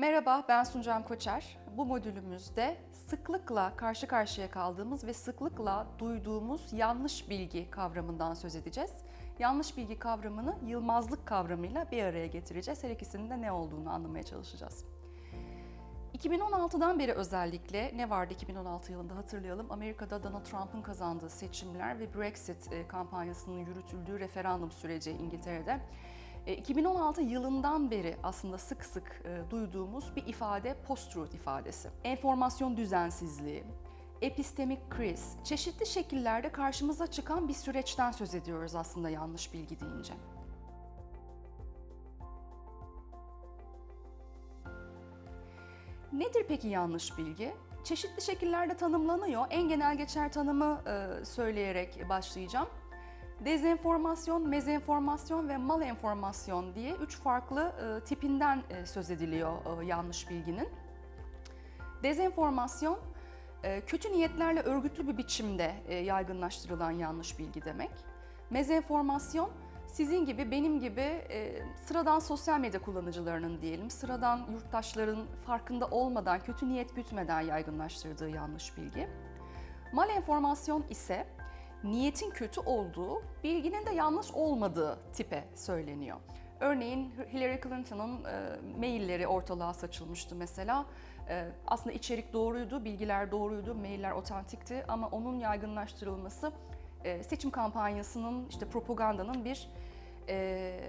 Merhaba, ben Suncam Koçer. Bu modülümüzde sıklıkla karşı karşıya kaldığımız ve sıklıkla duyduğumuz yanlış bilgi kavramından söz edeceğiz. Yanlış bilgi kavramını yılmazlık kavramıyla bir araya getireceğiz. Her ikisinin de ne olduğunu anlamaya çalışacağız. 2016'dan beri özellikle ne vardı 2016 yılında hatırlayalım. Amerika'da Donald Trump'ın kazandığı seçimler ve Brexit e, kampanyasının yürütüldüğü referandum süreci İngiltere'de. E, 2016 yılından beri aslında sık sık e, duyduğumuz bir ifade post-truth ifadesi. Enformasyon düzensizliği, epistemik kriz, çeşitli şekillerde karşımıza çıkan bir süreçten söz ediyoruz aslında yanlış bilgi deyince. Nedir peki yanlış bilgi? Çeşitli şekillerde tanımlanıyor. En genel geçer tanımı e, söyleyerek başlayacağım. Dezenformasyon, mezenformasyon ve malenformasyon diye üç farklı e, tipinden e, söz ediliyor e, yanlış bilginin. Dezenformasyon, e, kötü niyetlerle örgütlü bir biçimde e, yaygınlaştırılan yanlış bilgi demek. Mezenformasyon, sizin gibi, benim gibi e, sıradan sosyal medya kullanıcılarının diyelim, sıradan yurttaşların farkında olmadan, kötü niyet gütmeden yaygınlaştırdığı yanlış bilgi. Malenformasyon ise niyetin kötü olduğu, bilginin de yanlış olmadığı tipe söyleniyor. Örneğin Hillary Clinton'ın e, mailleri ortalığa saçılmıştı mesela. E, aslında içerik doğruydu, bilgiler doğruydu, mailler otantikti ama onun yaygınlaştırılması e, seçim kampanyasının, işte propagandanın bir e,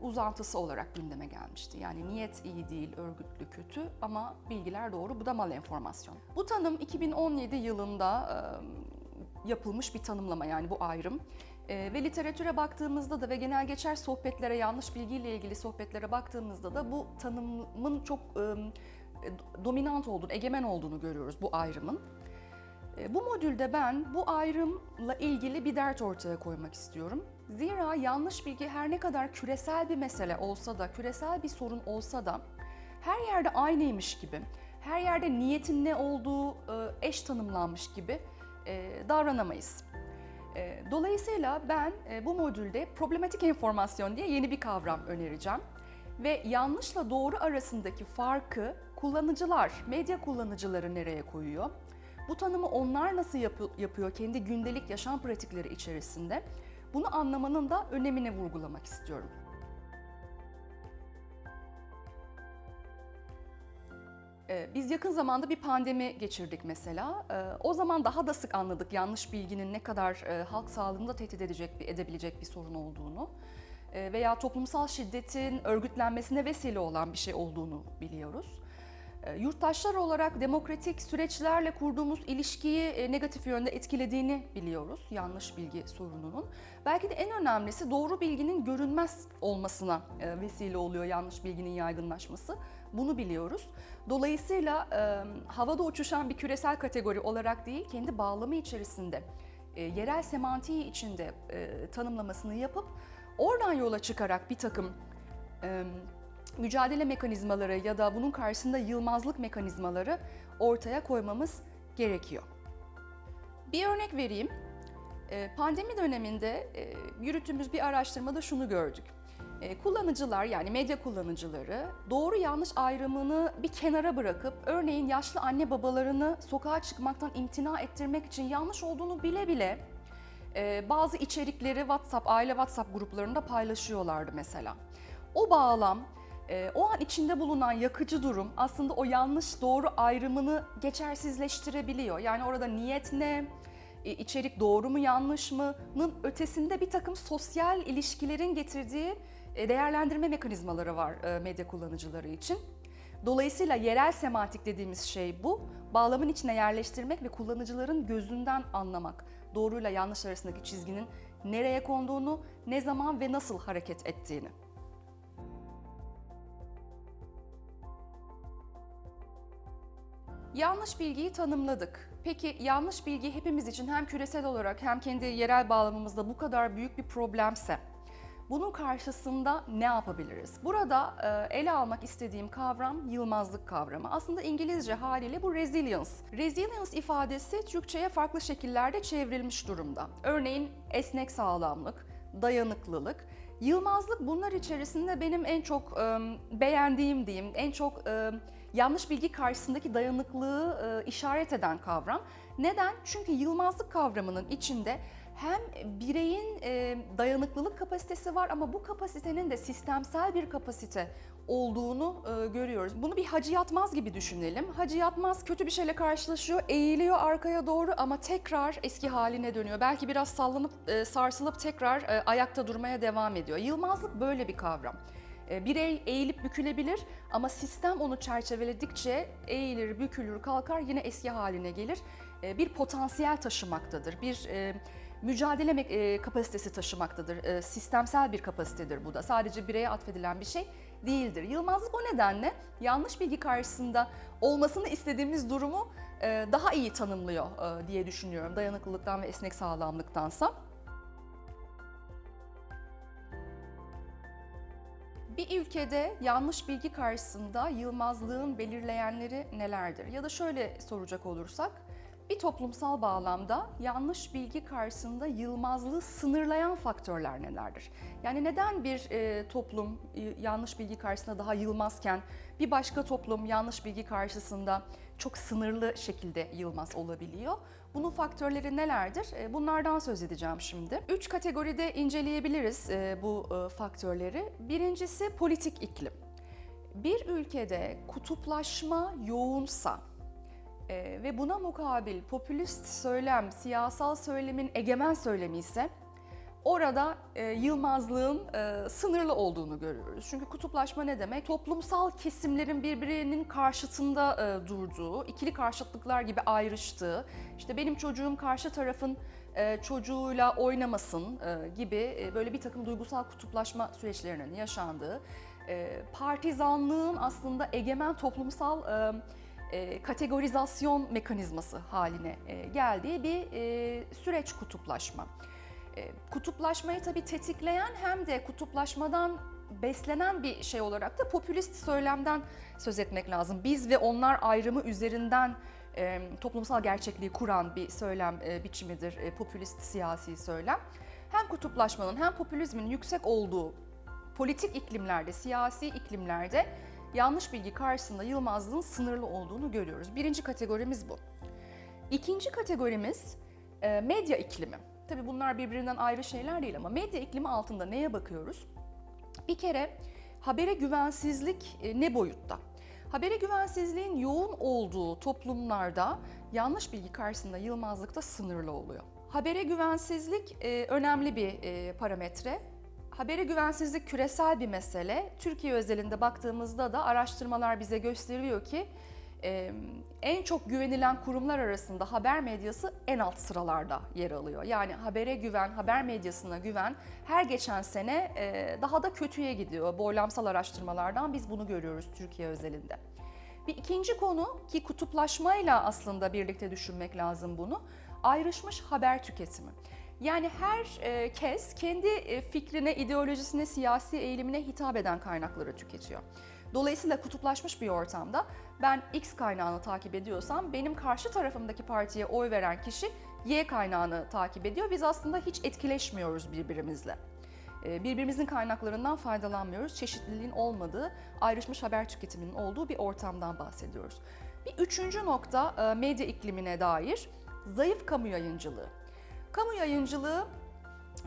uzantısı olarak gündeme gelmişti. Yani niyet iyi değil, örgütlü kötü ama bilgiler doğru. Bu da malenformasyon. Bu tanım 2017 yılında e, yapılmış bir tanımlama yani bu ayrım. E, ve literatüre baktığımızda da ve genel geçer sohbetlere, yanlış bilgiyle ilgili sohbetlere baktığımızda da bu tanımın çok e, dominant olduğunu, egemen olduğunu görüyoruz bu ayrımın. E, Bu modülde ben bu ayrımla ilgili bir dert ortaya koymak istiyorum. Zira yanlış bilgi her ne kadar küresel bir mesele olsa da, küresel bir sorun olsa da her yerde aynıymış gibi, her yerde niyetin ne olduğu e, eş tanımlanmış gibi e, davranamayız. E, Dolayısıyla ben e, bu modülde problematik enformasyon diye yeni bir kavram önereceğim. Ve yanlışla doğru arasındaki farkı kullanıcılar, medya kullanıcıları nereye koyuyor? Bu tanımı onlar nasıl yapı- yapıyor kendi gündelik yaşam pratikleri içerisinde? Bunu anlamanın da önemini vurgulamak istiyorum. Biz yakın zamanda bir pandemi geçirdik mesela. Ee, O zaman daha da sık anladık yanlış bilginin ne kadar e, halk sağlığını da tehdit edecek, edebilecek bir sorun olduğunu. Ee, Veya toplumsal şiddetin örgütlenmesine vesile olan bir şey olduğunu biliyoruz. E, Yurttaşlar olarak demokratik süreçlerle kurduğumuz ilişkiyi e, negatif yönde etkilediğini biliyoruz yanlış bilgi sorununun. Belki de en önemlisi doğru bilginin görünmez olmasına e, vesile oluyor yanlış bilginin yaygınlaşması. Bunu biliyoruz. Dolayısıyla e, havada uçuşan bir küresel kategori olarak değil, kendi bağlamı içerisinde, yerel semantiği içinde tanımlamasını yapıp oradan yola çıkarak bir takım mücadele mekanizmaları ya da bunun karşısında yılmazlık mekanizmaları ortaya koymamız gerekiyor. Bir örnek vereyim. Ee, Pandemi döneminde e, yürüttüğümüz bir araştırmada şunu gördük. E, Kullanıcılar yani medya kullanıcıları doğru yanlış ayrımını bir kenara bırakıp örneğin yaşlı anne babalarını sokağa çıkmaktan imtina ettirmek için yanlış olduğunu bile bile e, bazı içerikleri WhatsApp, aile WhatsApp gruplarında paylaşıyorlardı mesela. O bağlam, e, o an içinde bulunan yakıcı durum aslında o yanlış doğru ayrımını geçersizleştirebiliyor. Yani orada niyet ne, e, içerik doğru mu yanlış mı'nın ötesinde bir takım sosyal ilişkilerin getirdiği e, değerlendirme mekanizmaları var e, medya kullanıcıları için. Dolayısıyla yerel semantik dediğimiz şey bu. Bağlamın içine yerleştirmek ve kullanıcıların gözünden anlamak. Doğruyla yanlış arasındaki çizginin nereye konduğunu, ne zaman ve nasıl hareket ettiğini. Yanlış bilgiyi tanımladık. Peki yanlış bilgi hepimiz için hem küresel olarak hem kendi yerel bağlamımızda bu kadar büyük bir problemse bunun karşısında ne yapabiliriz? Burada e, ele almak istediğim kavram yılmazlık kavramı. Aslında İngilizce haliyle bu resilience. Resilience ifadesi Türkçe'ye farklı şekillerde çevrilmiş durumda. Örneğin esnek sağlamlık, dayanıklılık. Yılmazlık bunlar içerisinde benim en çok e, beğendiğim diyeyim, en çok e, yanlış bilgi karşısındaki dayanıklılığı e, işaret eden kavram. Neden? Çünkü yılmazlık kavramının içinde hem bireyin e, dayanıklılık kapasitesi var ama bu kapasitenin de sistemsel bir kapasite olduğunu e, görüyoruz. Bunu bir Hacı Yatmaz gibi düşünelim. Hacı Yatmaz kötü bir şeyle karşılaşıyor, eğiliyor arkaya doğru ama tekrar eski haline dönüyor. Belki biraz sallanıp e, sarsılıp tekrar e, ayakta durmaya devam ediyor. Yılmazlık böyle bir kavram. E, Birey eğilip bükülebilir ama sistem onu çerçeveledikçe eğilir, bükülür, kalkar yine eski haline gelir. E, Bir potansiyel taşımaktadır. Bir e, mücadele kapasitesi taşımaktadır. Sistemsel bir kapasitedir bu da. Sadece bireye atfedilen bir şey değildir. Yılmazlık o nedenle yanlış bilgi karşısında olmasını istediğimiz durumu daha iyi tanımlıyor diye düşünüyorum. Dayanıklılıktan ve esnek sağlamlıktansa. Bir ülkede yanlış bilgi karşısında yılmazlığın belirleyenleri nelerdir? Ya da şöyle soracak olursak, bir toplumsal bağlamda yanlış bilgi karşısında yılmazlığı sınırlayan faktörler nelerdir? Yani neden bir e, toplum e, yanlış bilgi karşısında daha yılmazken bir başka toplum yanlış bilgi karşısında çok sınırlı şekilde yılmaz olabiliyor? Bunun faktörleri nelerdir? E, Bunlardan söz edeceğim şimdi. Üç kategoride inceleyebiliriz e, bu e, faktörleri. Birincisi politik iklim. Bir ülkede kutuplaşma yoğunsa, ve buna mukabil popülist söylem, siyasal söylemin egemen söylemi ise orada e, yılmazlığın e, sınırlı olduğunu görüyoruz. Çünkü kutuplaşma ne demek? Toplumsal kesimlerin birbirinin karşıtında e, durduğu, ikili karşıtlıklar gibi ayrıştığı, işte benim çocuğum karşı tarafın e, çocuğuyla oynamasın e, gibi e, böyle bir takım duygusal kutuplaşma süreçlerinin yaşandığı, e, partizanlığın aslında egemen toplumsal e, e, kategorizasyon mekanizması haline e, geldiği bir e, süreç kutuplaşma. E, kutuplaşmayı tabii tetikleyen hem de kutuplaşmadan beslenen bir şey olarak da popülist söylemden söz etmek lazım. Biz ve onlar ayrımı üzerinden e, toplumsal gerçekliği kuran bir söylem e, biçimidir e, popülist siyasi söylem. Hem kutuplaşmanın hem popülizmin yüksek olduğu politik iklimlerde, siyasi iklimlerde yanlış bilgi karşısında yılmazlığın sınırlı olduğunu görüyoruz. Birinci kategorimiz bu. İkinci kategorimiz medya iklimi. Tabii bunlar birbirinden ayrı şeyler değil ama medya iklimi altında neye bakıyoruz? Bir kere habere güvensizlik e, ne boyutta? Habere güvensizliğin yoğun olduğu toplumlarda yanlış bilgi karşısında yılmazlık da sınırlı oluyor. Habere güvensizlik e, önemli bir e, parametre. Habere güvensizlik küresel bir mesele. Türkiye özelinde baktığımızda da araştırmalar bize gösteriyor ki en çok güvenilen kurumlar arasında haber medyası en alt sıralarda yer alıyor. Yani habere güven, haber medyasına güven her geçen sene e, daha da kötüye gidiyor. Boylamsal araştırmalardan biz bunu görüyoruz Türkiye özelinde. Bir ikinci konu ki kutuplaşmayla aslında birlikte düşünmek lazım bunu. Ayrışmış haber tüketimi. Yani her e, kez kendi e, fikrine, ideolojisine, siyasi eğilimine hitap eden kaynakları tüketiyor. Dolayısıyla kutuplaşmış bir ortamda ben X kaynağını takip ediyorsam benim karşı tarafımdaki partiye oy veren kişi Y kaynağını takip ediyor. Biz aslında hiç etkileşmiyoruz birbirimizle. E, Birbirimizin kaynaklarından faydalanmıyoruz. Çeşitliliğin olmadığı, ayrışmış haber tüketiminin olduğu bir ortamdan bahsediyoruz. Bir üçüncü nokta e, medya iklimine dair zayıf kamu yayıncılığı. Kamu yayıncılığı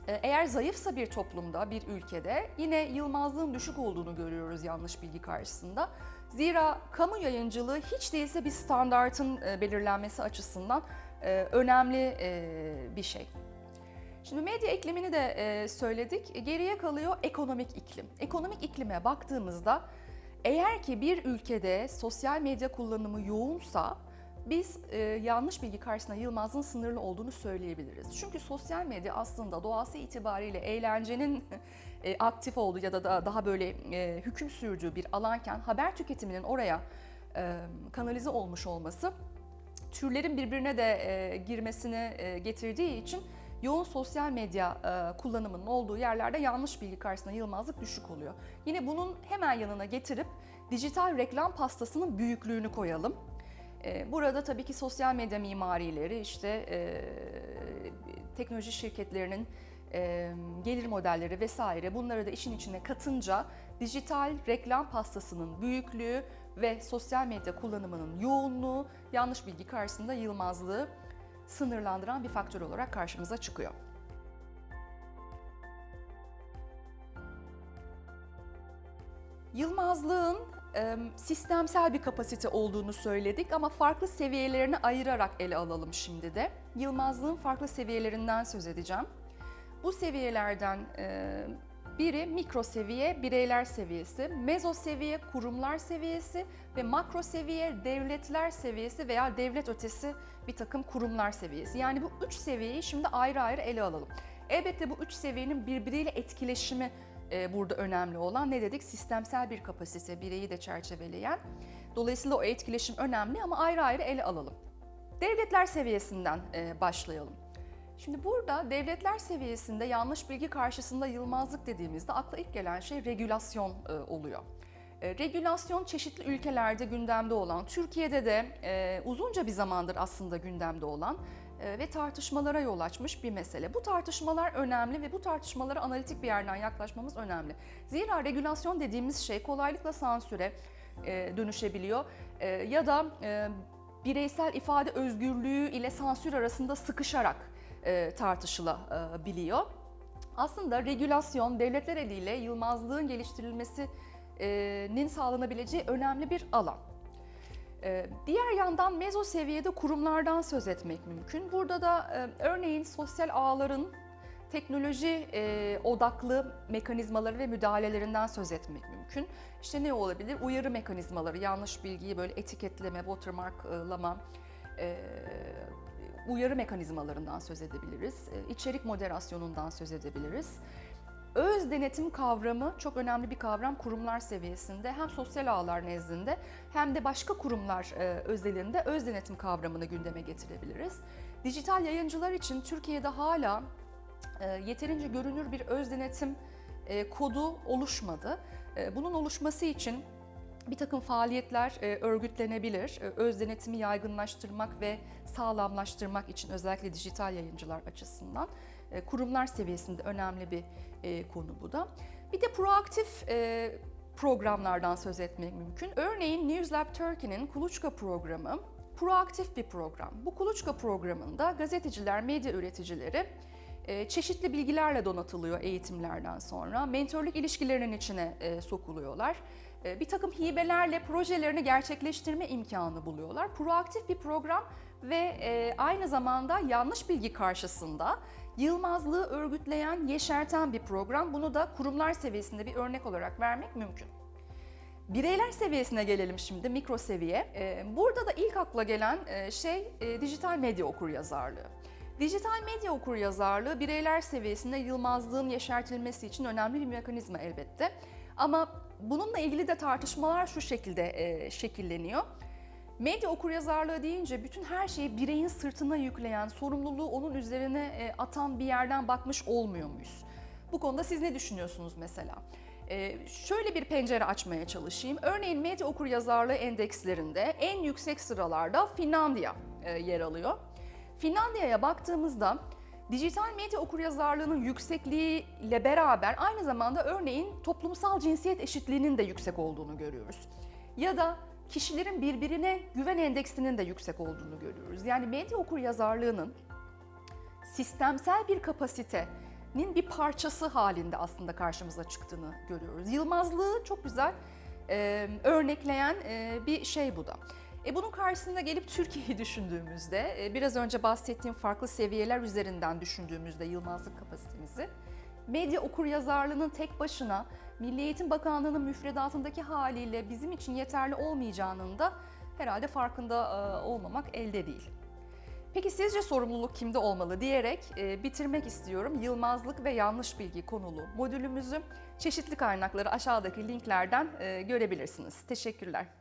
eğer zayıfsa bir toplumda, bir ülkede yine yılmazlığın düşük olduğunu görüyoruz yanlış bilgi karşısında. Zira kamu yayıncılığı hiç değilse bir standartın e, belirlenmesi açısından e, önemli bir şey. Şimdi medya iklimini de söyledik. Geriye kalıyor ekonomik iklim. Ekonomik iklime baktığımızda eğer ki bir ülkede sosyal medya kullanımı yoğunsa biz e, yanlış bilgi karşısında Yılmaz'ın sınırlı olduğunu söyleyebiliriz. Çünkü sosyal medya aslında doğası itibariyle eğlencenin e, aktif olduğu ya da da daha böyle e, hüküm sürdüğü bir alanken haber tüketiminin oraya e, kanalize olmuş olması türlerin birbirine de e, girmesini e, getirdiği için yoğun sosyal medya e, kullanımının olduğu yerlerde yanlış bilgi karşısında Yılmazlık düşük oluyor. Yine bunun hemen yanına getirip dijital reklam pastasının büyüklüğünü koyalım. E, Burada tabii ki sosyal medya mimarileri, işte e, teknoloji şirketlerinin e, gelir modelleri vesaire bunları da işin içine katınca dijital reklam pastasının büyüklüğü ve sosyal medya kullanımının yoğunluğu yanlış bilgi karşısında yılmazlığı sınırlandıran bir faktör olarak karşımıza çıkıyor. Yılmazlığın sistemsel bir kapasite olduğunu söyledik ama farklı seviyelerini ayırarak ele alalım şimdi de. Yılmazlığın farklı seviyelerinden söz edeceğim. Bu seviyelerden biri mikro seviye, bireyler seviyesi, mezo seviye, kurumlar seviyesi ve makro seviye, devletler seviyesi veya devlet ötesi bir takım kurumlar seviyesi. Yani bu üç seviyeyi şimdi ayrı ayrı ele alalım. Elbette bu üç seviyenin birbiriyle etkileşimi burada önemli olan. Ne dedik? Sistemsel bir kapasite, bireyi de çerçeveleyen. Dolayısıyla o etkileşim önemli ama ayrı ayrı ele alalım. Devletler seviyesinden e, başlayalım. Şimdi burada devletler seviyesinde yanlış bilgi karşısında yılmazlık dediğimizde akla ilk gelen şey regülasyon e, oluyor. E, regülasyon çeşitli ülkelerde gündemde olan, Türkiye'de de e, uzunca bir zamandır aslında gündemde olan e, ve tartışmalara yol açmış bir mesele. Bu tartışmalar önemli ve bu tartışmalara analitik bir yerden yaklaşmamız önemli. Zira regülasyon dediğimiz şey kolaylıkla sansüre e, dönüşebiliyor e, ya da e, bireysel ifade özgürlüğü ile sansür arasında sıkışarak e, tartışılabiliyor. Aslında regülasyon devletler eliyle yılmazlığın geliştirilmesinin sağlanabileceği önemli bir alan. E, Diğer yandan mezo seviyede kurumlardan söz etmek mümkün. Burada da e, örneğin sosyal ağların teknoloji e, odaklı mekanizmaları ve müdahalelerinden söz etmek mümkün. İşte ne olabilir? Uyarı mekanizmaları, yanlış bilgiyi böyle etiketleme, watermarklama, e, uyarı mekanizmalarından söz edebiliriz. E, içerik moderasyonundan söz edebiliriz. Öz denetim kavramı çok önemli bir kavram kurumlar seviyesinde hem sosyal ağlar nezdinde hem de başka kurumlar e, özelinde öz denetim kavramını gündeme getirebiliriz. Dijital yayıncılar için Türkiye'de hala e, yeterince görünür bir öz denetim e, kodu oluşmadı. Bunun oluşması için bir takım faaliyetler örgütlenebilir. Öz denetimi yaygınlaştırmak ve sağlamlaştırmak için özellikle dijital yayıncılar açısından kurumlar seviyesinde önemli bir e, konu bu da. Bir de proaktif e, programlardan söz etmek mümkün. Örneğin Newslab Turkey'nin Kuluçka programı proaktif bir program. Bu Kuluçka programında gazeteciler, medya üreticileri e, çeşitli bilgilerle donatılıyor eğitimlerden sonra. Mentorluk ilişkilerinin içine e, sokuluyorlar. E, Bir takım hibelerle projelerini gerçekleştirme imkanı buluyorlar. Proaktif bir program ve e, aynı zamanda yanlış bilgi karşısında yılmazlığı örgütleyen, yeşerten bir program. Bunu da kurumlar seviyesinde bir örnek olarak vermek mümkün. Bireyler seviyesine gelelim şimdi, mikro seviye. Ee, Burada da ilk akla gelen e, şey e, dijital medya okuryazarlığı. Dijital medya okuryazarlığı bireyler seviyesinde yılmazlığın yeşertilmesi için önemli bir mekanizma elbette. Ama bununla ilgili de tartışmalar şu şekilde e, şekilleniyor. Medya okuryazarlığı deyince bütün her şeyi bireyin sırtına yükleyen, sorumluluğu onun üzerine e, atan bir yerden bakmış olmuyor muyuz? Bu konuda siz ne düşünüyorsunuz mesela? Ee, şöyle bir pencere açmaya çalışayım. Örneğin medya okuryazarlığı endekslerinde en yüksek sıralarda Finlandiya e, yer alıyor. Finlandiya'ya baktığımızda dijital medya okuryazarlığının yüksekliğiyle beraber aynı zamanda örneğin toplumsal cinsiyet eşitliğinin de yüksek olduğunu görüyoruz. Ya da kişilerin birbirine güven endeksinin de yüksek olduğunu görüyoruz. Yani medya okuryazarlığının sistemsel bir kapasitenin bir parçası halinde aslında karşımıza çıktığını görüyoruz. Yılmazlığı çok güzel e, örnekleyen e, bir şey bu da. E bunun karşısında gelip Türkiye'yi düşündüğümüzde, e, biraz önce bahsettiğim farklı seviyeler üzerinden düşündüğümüzde yılmazlık kapasitemizi, medya okuryazarlığının tek başına Milli Eğitim Bakanlığı'nın müfredatındaki haliyle bizim için yeterli olmayacağının da herhalde farkında e, olmamak elde değil. Peki sizce sorumluluk kimde olmalı diyerek e, bitirmek istiyorum. Yılmazlık ve yanlış bilgi konulu modülümüzü çeşitli kaynakları aşağıdaki linklerden e, görebilirsiniz. Teşekkürler.